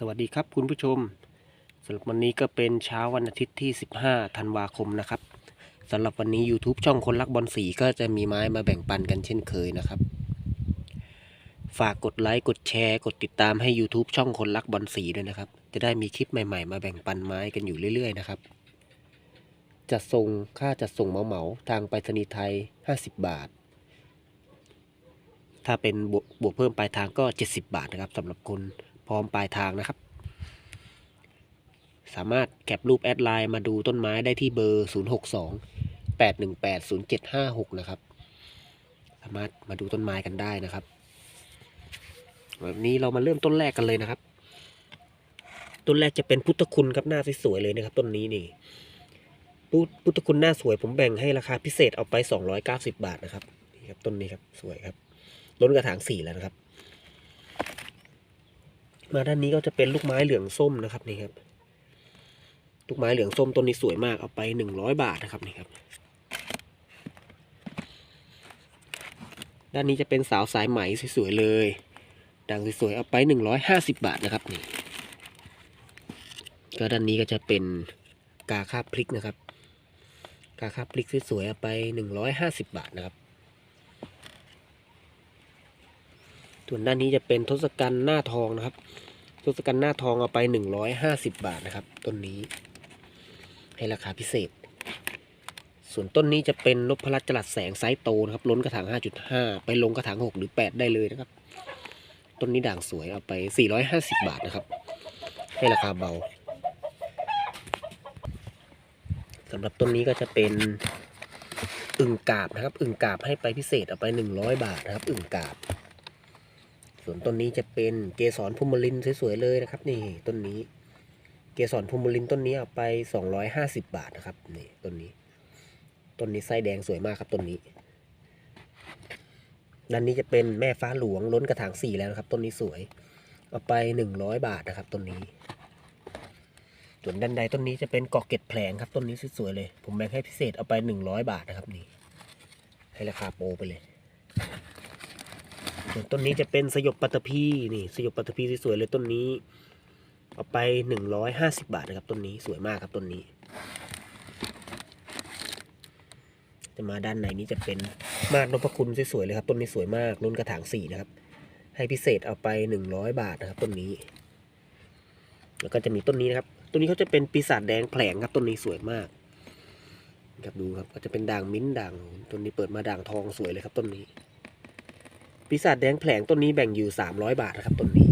สวัสดีครับคุณผู้ชมสำหรับวันนี้ก็เป็นเช้าวันอาทิตย์ที่ 15 ธันวาคมนะครับสำหรับวันนี้ YouTube ช่องคนรักบอลสีก็จะมีไม้มาแบ่งปันกันเช่นเคยนะครับ ฝากกดไลค์กดแชร์ กดติดตามให้ YouTube ช่องคนรักบอลสีด้วยนะครับ จะได้มีคลิปใหม่ๆ มาแบ่งปันไม้กันอยู่เรื่อยๆนะครับจะส่งค่าจะส่งเหมาๆทางไปรษณีย์ไทย 50 บาทถ้าเป็นบวกบวกเพิ่มปลายทางก็ 70 บาทนะครับสำหรับคน พร้อมปลายทางนะครับ สามารถแคปรูปแอดไลน์มาดูต้นไม้ได้ที่เบอร์ 062 818 0756 นะครับ สามารถมาดูต้นไม้กันได้นะครับวันนี้เรามาเริ่มต้นแรกกันเลยนะครับ ต้นแรกจะเป็นพุทธคุณครับหน้าสวยๆเลยนะครับ ต้นนี้นี่พุพุทธคุณหน้าสวยผมแบ่งให้ราคาพิเศษเอาไป 290 บาทนะครับนี่ครับต้นนี้ครับสวยครับล้นกระถางสี่แล้วนะครับ มาด้านนี้ก็จะเป็นลูกไม้เหลืองส้มนะครับนี่ครับ ลูกไม้เหลืองส้มต้นนี้สวยมากเอาไปหนึ่งร้อยบาทนะครับนี่ครับ ด้านนี้จะเป็นสาวสายไหมสวยๆเลยด่างสวยๆเอาไปหนึ่งร้อยห้าสิบบาทนะครับนี่ก็ด้านนี้ก็จะเป็นกาคาบพริกนะครับ กาคาบพริกสวยๆเอาไปหนึ่งร้อยห้าสิบบาทนะครับ ส่วนด้านนี้จะเป็นทศกัณฐ์หน้าทองนะครับ ทศกัณฐ์หน้าทองเอาไปหนึ่งร้อยห้าสิบบาทนะครับ ต้นนี้ให้ราคาพิเศษ ส่วนต้นนี้จะเป็นนพรัตจรัสแสงไซส์โตนะครับ ล้นกระถางห้าจุดห้าไปลงกระถางหกหรือแปดได้เลยนะครับ ต้นนี้ด่างสวยเอาไปสี่ร้อยห้าสิบบาทนะครับ ให้ราคาเบาสำหรับต้นนี้ก็จะเป็นอึ่งกาบนะครับ อึ่งกาบให้ไปพิเศษเอาไปหนึ่งร้อยบาทนะครับ อึ่งกาบ ส่วนต้นนี้จะเป็นเกสรพุมลินสวยๆเลยนะครับ นี่ต้นนี้ เกสรพุมลินต้นนี้เอาไปสองร้อยห้าสิบบาทนะครับนี่ต้นนี้ ต้นนี้ไส้แดงสวยมากครับต้นนี้ด้านนี้จะเป็นแม่ฟ้าหลวงล้นกระถางสี่แล้วนะครับต้นนี้สวย เอาไปหนึ่งร้อยบาทนะครับต้นนี้ ส่วนด้านใดต้นนี้จะเป็นกาะเก็ดแผลงครับต้นนี้สวยๆเลย ผมแบ่งให้พิเศษเอาไปหนึ่งร้อยบาทนะครับนี่ให้ราคาโปรไปเลย ต้นนี้จะเป็นสยบปัตตภีนี่สยบปัตตภีสวยๆเลยต้นนี้เอาไปหนึ่งร้อยห้าสิบาทนะครับต้นนี้สวยมากครับต้นนี้ จะมาด้านในนี้จะเป็นมาดนพคุณสวยๆเลยครับต้นนี้สวยมากรุ่นกระถางสี่นะครับ ให้พิเศษเอาไปหนึ่งร้อยบาทนะครับต้นนี้ แล้วก็จะมีต้นนี้นะครับต้นนี้เขาจะเป็นปีศาจแดงแผลงครับต้นนี้สวยมากครับดูครับก็จะเป็นด่างมิ้นด่างต้นนี้เปิดมาด่างทองสวยเลยครับต้นนี้ ปีศาจแดงแผลงต้นนี้แบ่งอยู่สามร้อยบาทนะครับต้นนี้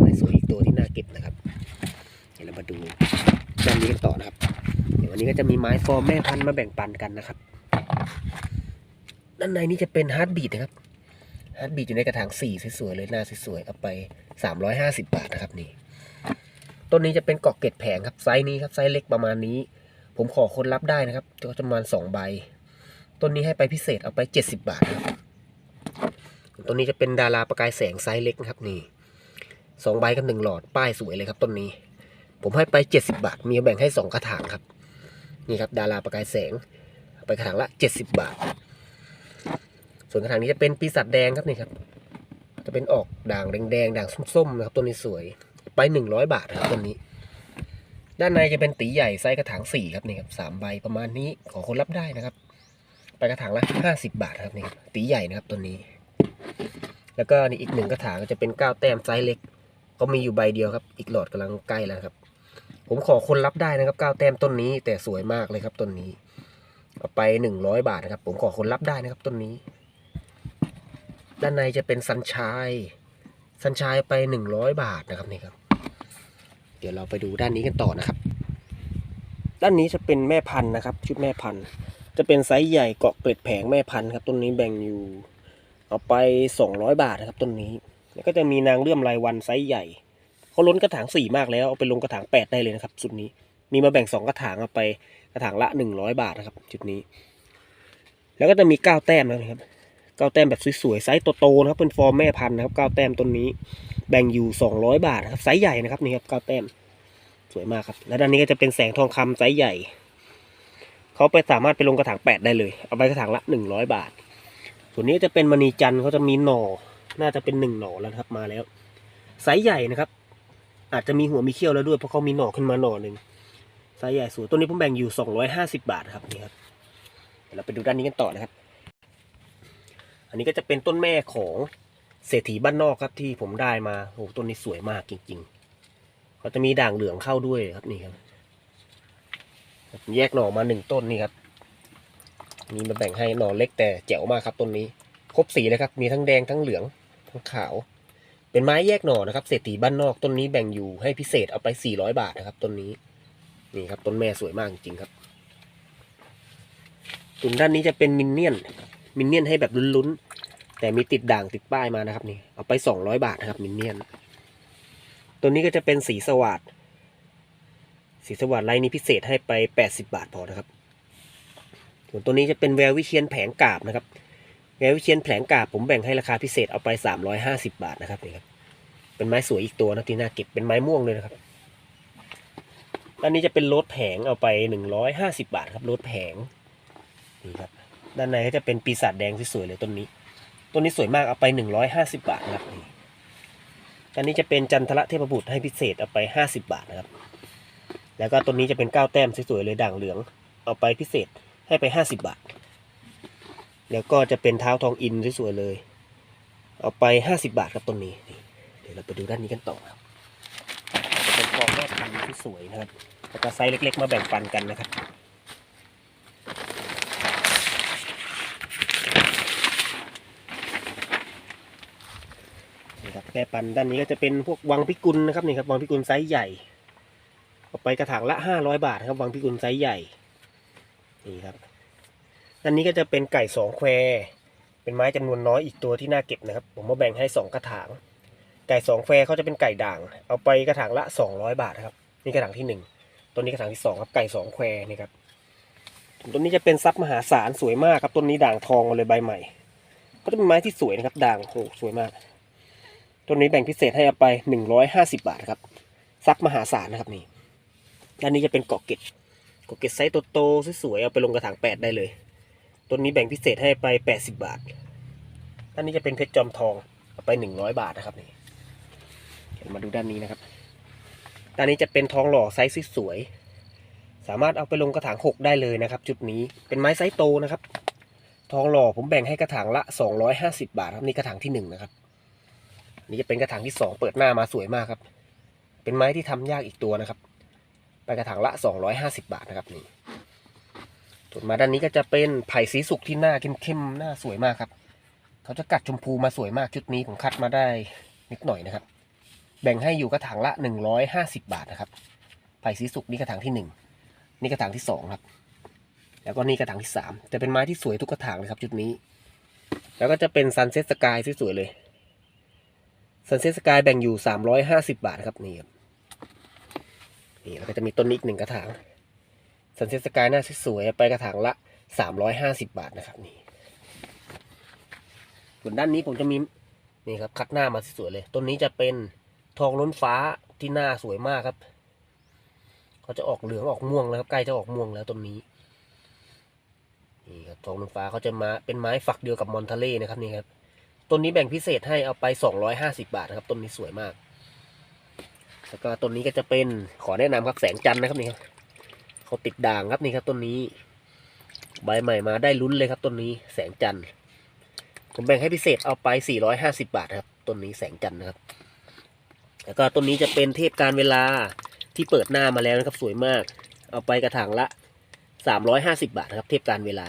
ไม้สวยอีกตัวที่น่าเก็บนะครับ เดี๋ยวเรามาดูด้านนี้กันต่อนะครับ เดี๋ยววันนี้ก็จะมีไม้ฟอร์มแม่พันธุ์มาแบ่งปันกันนะครับ ด้านในนี้จะเป็นฮาร์ดบีดนะครับ ฮาร์ดบีดอยู่ในกระถางสี่สวยๆเลยหน้าสวยๆเอาไปสามร้อยห้าสิบบาทนะครับนี่ ต้นนี้จะเป็นกอกเกตแผงครับไซส์นี้ครับไซส์เล็กประมาณนี้ ผมขอคนรับได้นะครับก็จะประมาณสองใบ ต้นนี้ให้ไปพิเศษเอาไปเจ็ดสิบบาทครับ ต้นนี้จะเป็นดาราประกายแสงไซส์เล็กนะครับนี่สองใบกับหนึ่งหลอดป้ายสวยเลยครับต้นนี้ ผมให้ไปเจ็ดสิบาท มีแบ่งให้สองกระถางครับ นี่ครับ ดาราประกายแสง ไปกระถางละเจ็ดสิบาท ส่วนกระถางนี้จะเป็นปีศาจแดงครับนี่ครับ จะเป็นออกด่างแดงๆด่างส้มๆนะครับต้นนี้สวย ไปหนึ่งร้อยบาทครับต้นนี้ ด้านในจะเป็นตีใหญ่ไซส์กระถางสี่ครับนี่ครับสามใบประมาณนี้ขอคนรับได้นะครับ ไปกระถางละห้าสิบาทครับนี่ครับตีใหญ่นะครับต้นนี้ แล้วก็นี่อีกหนึ่งกระถางจะเป็นก้าวแต้มไซส์เล็ก ก็มีอยู่ใบเดียวครับ อีกหลอดกำลังใกล้แล้วครับ ผมขอคนรับได้นะครับก้าวแต้มต้นนี้ แต่สวยมากเลยครับต้นนี้เอาไปหนึ่งร้อยบาทนะครับ ผมขอคนรับได้นะครับต้นนี้ ด้านในจะเป็นซันชายซันชายไปหนึ่งร้อยบาทนะครับนี่ครับ เดี๋ยวเราไปดูด้านนี้กันต่อนะครับ ด้านนี้จะเป็นแม่พันธุ์นะครับ ชุดแม่พันธุ์ จะเป็นไซส์ใหญ่เกาะเกล็ดแผงแม่พันธุ์ครับต้นนี้แบ่งอยู่ เอาไปสองร้อยบาทนะครับต้นนี้ แล้วก็จะมีนางเลื่อมรายวันไซส์ใหญ่เขาล้นกระถางสี่มากแล้ว เอาไปลงกระถางแปดได้เลยนะครับชุดนี้ มีมาแบ่งสองกระถางเอาไปกระถางละหนึ่งร้อยบาทนะครับชุดนี้ แล้วก็จะมีเก้าแต้มนะครับเก้าแต้มแบบสวยๆไซส์โตๆนะครับเป็นฟอร์มแม่พันธุ์นะครับเก้าแต้มต้นนี้ แบ่งอยู่สองร้อยบาทนะครับไซส์ใหญ่นะครับนี่ครับเก้าแต้มสวยมากครับแล้วด้านนี้ก็จะเป็นแสงทองคำไซส์ใหญ่เขาไปสามารถไปลงกระถางแปดได้เลย เอาไปกระถางละหนึ่งร้อยบาท ส่วนนี้จะเป็นมณีจันทร์เขาจะมีหน่อ น่าจะเป็นหนึ่งหน่อแล้วครับมาแล้วไซส์ใหญ่นะครับ อาจจะมีหัวมีเขี้ยวแล้วด้วยเพราะเขามีหน่อขึ้นมาหน่อหนึ่งไซส์ใหญ่สวยต้นนี้ผมแบ่งอยู่สองร้อยห้าสิบาทครับนี่ครับเดี๋ยวเราไปดูด้านนี้กันต่อนะครับ อันนี้ก็จะเป็นต้นแม่ของเศรษฐีบ้านนอกครับที่ผมได้มาโอ้โหต้นนี้สวยมากจริงๆเขาจะมีด่างเหลืองเข้าด้วยครับนี่ครับ แยกหน่อมาหนึ่งต้นนี่ครับ มีมาแบ่งให้หน่อเล็กแต่แจ๋วมากครับต้นนี้ ครบสีเลยครับ มีทั้งแดงทั้งเหลืองทั้งขาว เป็นไม้แยกหน่อนะครับเศรษฐีบ้านนอกต้นนี้แบ่งอยู่ให้พิเศษเอาไป 400 บาทนะครับต้นนี้นี่ครับต้นแม่สวยมากจริงๆครับส่วนด้านนี้จะเป็นมินเนี่ยนมินเนี่ยนให้แบบลุ้นๆแต่มีติดด่างติดป้ายมานะครับนี่เอาไป 200 บาทนะครับมินเนี่ยนตัวนี้ก็จะเป็นสีสวัสดสีสวัสดไลน์นี้พิเศษให้ไป 80 บาทพอนะครับ ส่วนตัวนี้จะเป็นแวววิเชียนแผงกาบนะครับ แวววิเชียนแผงกาบผมแบ่งให้ราคาพิเศษเอาไป 350 บาทนะครับนี่ครับ เป็นไม้สวยอีกตัวนะที่น่าเก็บเป็นไม้ม่วงเลยนะครับด้านนี้จะเป็นโรถแผงเอาไป 150 บาทครับโรถแผงนี่ครับ ด้านในก็จะเป็นปีศาจแดงสวยเลยต้นนี้ต้นนี้สวยมากเอาไป 150 บาทนะครับนี่ด้านนี้จะเป็นจันทระเทพบุตรให้พิเศษเอาไป 50 บาทนะครับ แล้วก็ต้นนี้จะเป็นก้าวแต้มสวยๆเลยด่างเหลืองเอาไปพิเศษ ให้ไป50บบาท แล้วก็จะเป็นเท้าทองอินสวยๆเลย เอาไป50บาทครับต้นนี้ เดี๋ยวเราไปดูด้านนี้กันต่อครับจะเป็นทองแม่พันธุ์ที่สวยนะครับแล้วก็ไซส์เล็ก ๆ มาแบ่งปันกันนะครับนะครับแม่ปันด้านนี้ก็จะเป็นพวกวังพิกุลนะครับนี่ครับวังพิกุลไซส์ใหญ่เอาไปกระถางละห้าร้อยบาทครับวังพิกุลไซส์ใหญ่ นี่ครับด้านนี้ก็จะเป็นไก่สองแคว เป็นไม้จำนวนน้อยอีกตัวที่น่าเก็บนะครับ ผมมาแบ่งให้สองกระถาง ไก่สองแควเขาจะเป็นไก่ด่าง เอาไปกระถางละสองร้อยบาทครับ นี่กระถางที่หนึ่งต้นนี้กระถางที่สองครับ ไก่สองแควนี่ครับต้นนี้จะเป็นซับมหาศาลสวยมากครับ ต้นนี้ด่างทองมาเลยใบใหม่ ก็จะเป็นไม้ที่สวยนะครับ ด่างโอ้สวยมาก ต้นนี้แบ่งพิเศษให้เอาไปหนึ่งร้อยห้าสิบาทครับ ซักมหาศาลนะครับนี่ด้านนี้จะเป็นเกาะเกตเกาะเกตไซส์โตๆสวยๆเอาไปลงกระถางแปดได้เลยต้นนี้แบ่งพิเศษให้ไปแปดสิบาทด้านนี้จะเป็นเพชรจอมทองเอาไปหนึ่งร้อยบาทนะครับนี่เมาดูด้านนี้นะครับด้านนี้จะเป็นทองหล่อไซส์สวยๆสามารถเอาไปลงกระถางหกได้เลยนะครับ จุดนี้เป็นไม้ไซส์โตนะครับ ทองหล่อผมแบ่งให้กระถางละสองร้อยห้าสิบาทครับนี่กระถางที่หนึ่งนะครับนี่จะเป็นกระถางที่สองเปิดหน้ามาสวยมากครับ เป็นไม้ที่ทำยากอีกตัวนะครับ ไปกระถางละสองร้อยห้าสิบาทนะครับนี่ส่วนมาด้านนี้ก็จะเป็นไผ่สีสุกที่หน้าเข้มๆหน้าสวยมากครับ เขาจะกัดชมพูมาสวยมากชุดนี้ผมคัดมาได้นิดหน่อยนะครับ แบ่งให้อยู่กระถางละหนึ่งร้อยห้าสิบาทนะครับ ไผ่สีสุกนี่กระถางที่หนึ่งนี่กระถางที่สองครับ แล้วก็นี่กระถางที่สามจะเป็นไม้ที่สวยทุกกระถางเลยครับจุดนี้ แล้วก็จะเป็นซันเซ็ตสกายสวยๆเลยซันเซ็ตสกายแบ่งอยู่สามร้อยห้าสิบาทครับนี่ครับ นี่แล้วก็จะมีต้นนี้อีกหนึ่งกระถางซันเซสกายหน้าสวยๆไปกระถางละสามร้อยห้าสิบาทนะครับนี่ส่วนด้านนี้ผมจะมีนี่ครับคัดหน้ามาสวยๆเลย ต้นนี้จะเป็นทองล้นฟ้าที่หน้าสวยมากครับเขาจะออกเหลืองออกม่วงแล้วครับใกล้จะออกม่วงแล้วต้นนี้นี่ครับทองล้นฟ้าเขาจะมาเป็นไม้ฝักเดียวกับมอนทาเล่นะครับนี่ครับต้นนี้แบ่งพิเศษให้เอาไป250บาทนะครับต้นนี้สวยมาก แล้วก็ต้นนี้ก็จะเป็นขอแนะนำครับแสงจันทร์นะครับนี่ครับเขาติดด่างครับนี่ครับต้นนี้ ใบใหม่มาได้ลุ้นเลยครับต้นนี้แสงจันทร์ผมแบ่งให้พิเศษเอาไป 450 บาทครับต้นนี้แสงจันทร์นะครับ แล้วก็ต้นนี้จะเป็นเทพการเวลาที่เปิดหน้ามาแล้วนะครับ สวยมาก เอาไปกระถางละ 350 บาทครับ เทพการเวลา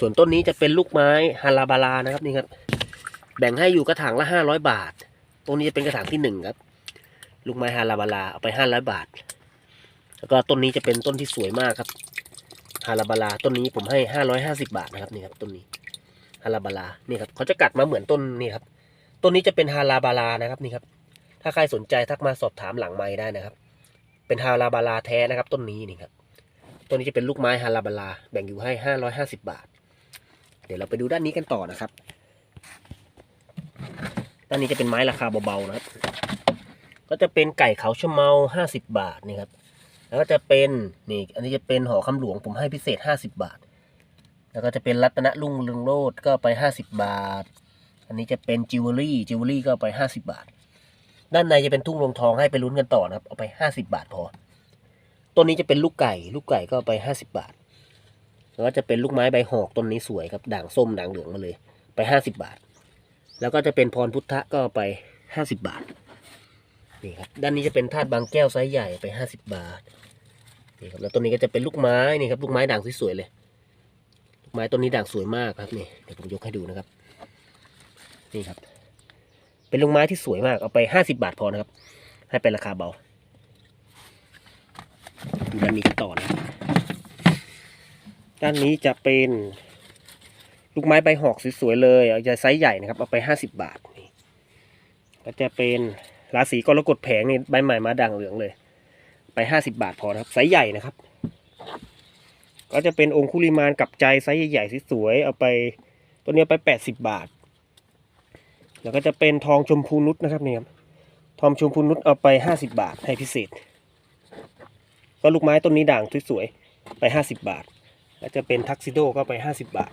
ส่วนต้นนี้จะเป็นลูกไม้ฮาราบาลานะครับนี่ครับ แบ่งให้อยู่กระถางละห้าร้อยบาท ตรงนี้จะเป็นกระถางที่หนึ่งครับ ลูกไม้ฮาราบาลาเอาไปห้าร้อยบาท แล้วก็ต้นนี้จะเป็นต้นที่สวยมากครับฮาราบาลาต้นนี้ผมให้ห้าร้อยห้าสิบาทนะครับนี่ครับต้นนี้ฮาราบาลานี่ครับเขาจะกัดมาเหมือนต้นนี่ครับต้นนี้จะเป็นฮาราบาลานะครับนี่ครับ ถ้าใครสนใจทักมาสอบถามหลังไม้ได้นะครับ เป็นฮาราบาลาแท้นะครับ ต้นนี้นี่ครับต้นนี้จะเป็นลูกไม้ฮาราบาลาแบ่งอยู่ให้ห้าร้อยห้าสิบบาท เดี๋ยวเราไปดูด้านนี้กันต่อนะครับ ด้านนี้จะเป็นไม้ราคาเบาๆนะครับ ก็จะเป็นไก่เขาชะเมาห้าสิบบาทนี่ครับ แล้วก็จะเป็นนี่อันนี้จะเป็นหอคำหลวงผมให้พิเศษห้าสิบบาท แล้วก็จะเป็นรัตนรุ่งเรืองโรดก็ไปห้าสิบบาท อันนี้จะเป็นจิวเวลรี่จิวเวลรี่ก็ไปห้าสิบบาท ด้านในจะเป็นทุ่งรวงทองให้ไปลุ้นกันต่อนะครับ เอาไปห้าสิบาทพอ ต้นนี้จะเป็นลูกไก่ ลูกไก่ก็ไปห้าสิบาท แล้วก็จะเป็นลูกไม้ใบหอกต้นนี้สวยครับด่างส้มด่างเหลืองมาเลย ไปห้าสิบาท แล้วก็จะเป็นพรพุทธะก็ไปห้าสิบบาทนี่ครับด้านนี้จะเป็นธาตุบางแก้วไซส์ใหญ่ไปห้าสิบบาทนี่ครับแล้วต้นนี้ก็จะเป็นลูกไม้นี่ครับลูกไม้ด่างสวยๆเลย ลูกไม้ต้นนี้ด่างสวยมากครับนี่เดี๋ยวผมยกให้ดูนะครับ นี่ครับ เป็นลูกไม้ที่สวยมากเอาไปห้าสิบาทพอนะครับ ให้เป็นราคาเบาด้านนี้ต่อนะด้านนี้จะเป็น ลูกไม้ใบหอกสวยๆเลยเอาจะไซส์ใหญ่นะครับ เอาไปห้าสิบบาทนี่ก็จะเป็นราศีกรกฎแผงนี่ใบใหม่มาด่างเหลืองเลย ไปห้าสิบาทพอนะครับไซส์ใหญ่นะครับ ก็จะเป็นองคุลิมานกับใจไซส์ใหญ่ๆสวยๆเอาไปตัวนี้ไปแปดสิบบาท แล้วก็จะเป็นทองชมพูนุชนะครับเนี่ยครับทองชมพูนุชเอาไปห้าสิบาทให้พิเศษ ก็ลูกไม้ต้นนี้ด่างสวยๆไปห้าสิบาท แล้วจะเป็นทักซิโดก็ไปห้าสิบาท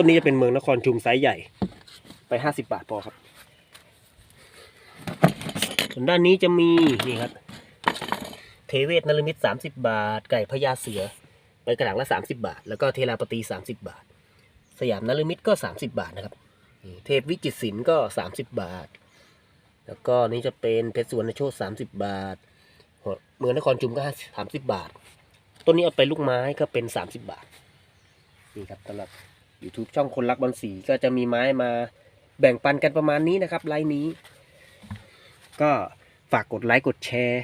ต้นนี้จะเป็นเมืองนครชุมไซส์ใหญ่ไปห้าสิบาทพอครับ ส่วนด้านนี้จะมีนี่ครับ เทเวศนรมิตสามสิบาท ไก่พญาเสือไปกระถางละสามสิบาท แล้วก็เทราปตีสามสิบาท สยามนรมิตรก็สามสิบาทนะครับ เทพวิจิตศิลป์ก็สามสิบาท แล้วก็นี่จะเป็นเพชรสวรรณโชตสามสิบาทเมืองนครชุมก็สามสิบาท ต้นนี้เอาไปลูกไม้ก็เป็นสามสิบาท นี่ครับสำหรับ YouTube ช่องคนรักบอลสีก็จะมีไม้มาแบ่งปันกันประมาณนี้นะครับไลน์นี้ ก็ฝากกดไลค์กดแชร์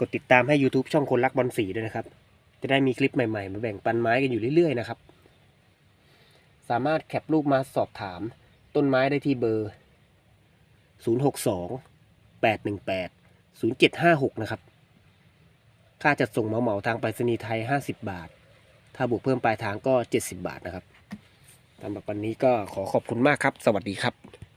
กดติดตามให้ YouTube ช่องคนรักบอลสีด้วยนะครับ จะได้มีคลิปใหม่ๆ มาแบ่งปันไม้กันอยู่เรื่อยๆนะครับ สามารถแคปรูปมาสอบถามต้นไม้ได้ที่เบอร์ 062 818 0756 นะครับ ค่าจัดส่งเหมาเหมาๆทางไปรษณีย์ไทย 50 บาท ถ้าบวกเพิ่มปลายทางก็ 70 บาทนะครับ สำหรับวันนี้ก็ขอขอบคุณมากครับ สวัสดีครับ